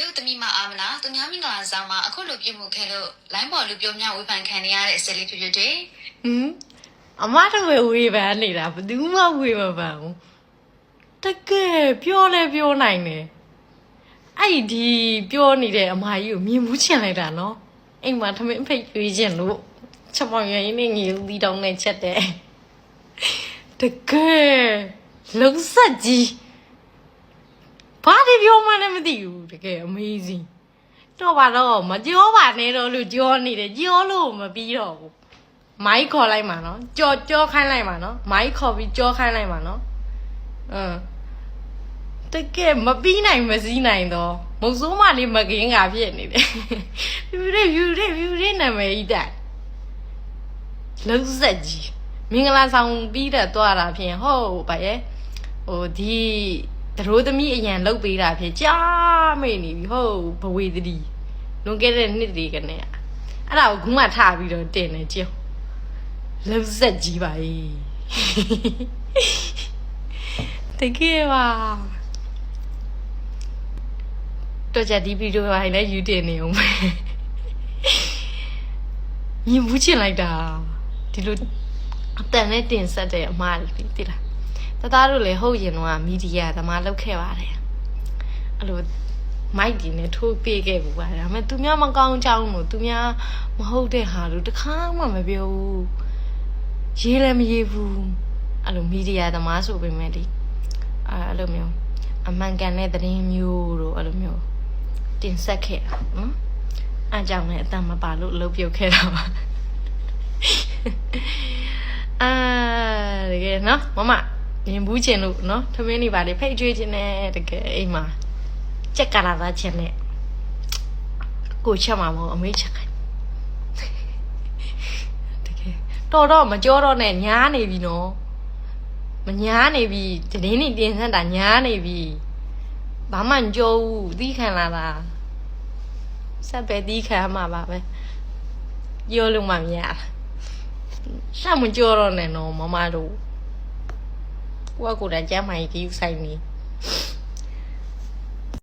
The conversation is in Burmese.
တို့သမီးမအားမလားသူများမင်္ဂလာဆောင်မှာအခုလိုပြုမှုခဲ့လို့လိုင်းပေါ်လူပြောများဝေဖန်ခံနေရတဲ့ဆယ်လေးဖြူဖြူတွေဟမ်အမတို့ပဲဝေဖန်နေတာဘယ်သူမှဝေမပန်ဘူးတကယ်ပြောလဲပြောနိုင်တယ်အဲ့ဒီပြောနေတဲ့အမကြီးကိုမြင်မှုချင်လိုက်တာနော်အိမ်မှာထမင်းဖိတ်ရွေးချင်လို့ချက်ပေါင်ရင်းနဲ့ငေဦးသီးတောင်းနဲ့ချက်တယ်တကယ်လုံးဆက်ကြီးဘာတွေ ပြောမှလည်းမသိဘူးတကယ် amazing တော့ပါတော့မကြောပါနဲ့တော့လို့ကြောနေတယ်ကြောလို့မပြီးတော့ဘူးမိုက်ခေါ်လိုက်မှာနော်ကြော်ကြောခိုင်းလိုက်မှာနော်မိုက်ခေါ်ပြီးကြောခိုင်းလိုက်မှာနော်အင်းတကယ်မပြီးနိုင်မစည်းနိုင်တော့မုတ်ဆိုးမလေးမကင်းကဖြစ်နေတယ်ဖြူရဲဖြူရဲဖြူရဲနာမည်ကြီးတိုင်လုံးဆက်ကြီးမင်္ဂလာဆောင်ပြီးတဲ့သွားတာဖြင့်ဟုတ်ပါရဲ့ဟိုဒီ တရိုးသမီးအရန်လုတ်ပေးတာဖြင့်ကြားမိနေပြီဟုတ်ဘဝေတတိလွန်ခဲ့တဲ့နှစ်တွေကနေအဲ့ဒါကိုခုမှထပြီးတော့တင်နေကြည့်လုံးဆက်ကြီးပါ ਈ တကယ်ပါတော့ကြဒီဗီဒီယိုဟိုင်းလည်းယူတင်နေအောင်ပဲမြင်ဘူးချင်လိုက်တာဒီလိုအတန်နဲ့တင်ဆက်တဲ့အမားလေးတိလား တသားတို့လည်းဟုတ်ရင်တော့မီဒီယာသမားလောက်ခဲ့ပါတယ်အဲ့လိုမိုက်ဒီနဲ့ထိုးပေးခဲ့ဘူးပါတယ်ဒါပေမဲ့သူများမကောင်းကြောင်းလို့သူများမဟုတ်တဲ့ဟာလို့တခါမှမပြောဘူးရေးလည်းမရေးဘူးအဲ့လိုမီဒီယာသမားဆိုပေမဲ့လေအဲ့အဲ့လိုမျိုးအမှန်ကန်တဲ့သတင်းမျိုးတို့အဲ့လိုမျိုးတင်ဆက်ခဲ့တာနော်အားကြောင့်လည်းအတန်မပါလို့အလုပ်ပြုတ်ခဲ့တာပါအာတကယ်နော်မမ မြင်ဘူးချင်လို့နော်သမင်းနေပါလေဖိတ်ကြွေးချင်တယ်တကယ်အိမ်မှာကြက်ကလာသားချင်နဲ့ကိုချက်မှာမဟုတ်အမေချက်ခိုင်းတကယ်တော်တော့မကြောတော့နဲ့ညားနေပြီနော်မညားနေပြီတည်င်းနေတင်ဆက်တာညားနေပြီဘာမှမကြောဘူးသီးခံလာတာဆက်ပဲသီးခံမှာပါပဲပြောလို့မှမရတာရှောက်မကြောတော့နဲ့နော်မမတို့ ကိုကကိုယ်တိုင်ကျမ်းမိုင်ကြီးဆိုင်နေ